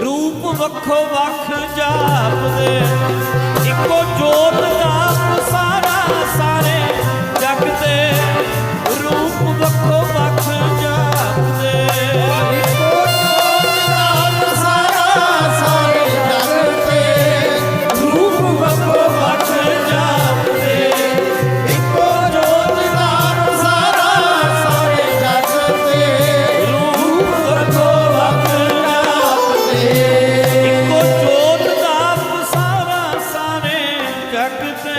ਰੂਪ ਵੱਖੋ ਵੱਖ ਜਾਪਦੇ। ਇੱਕੋ ਜੋਤ ਦਾ ਸਾਰਾ ਸਾਰੇ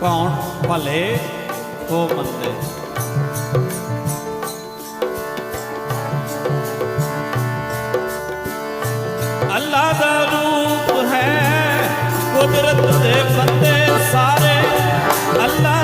ਕੌਣ ਭਲੇ ਹੋ ਬੰਦੇ ਅੱਲਾ ਦਾ ਰੂਪ ਹੈ ਕੁਦਰਤ ਦੇ ਬੰਦੇ ਸਾਰੇ। ਅੱਲਾ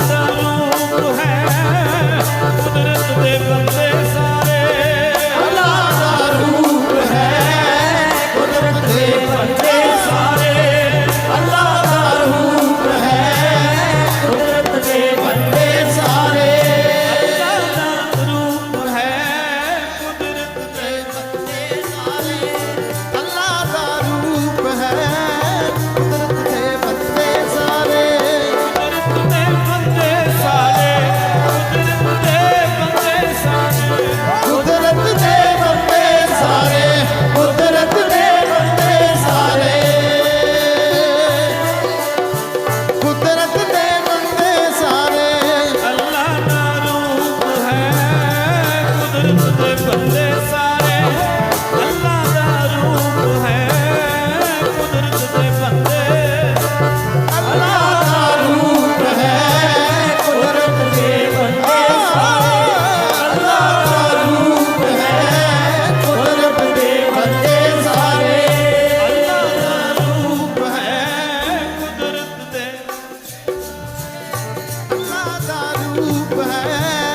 ਰੂਪ ਹੈ।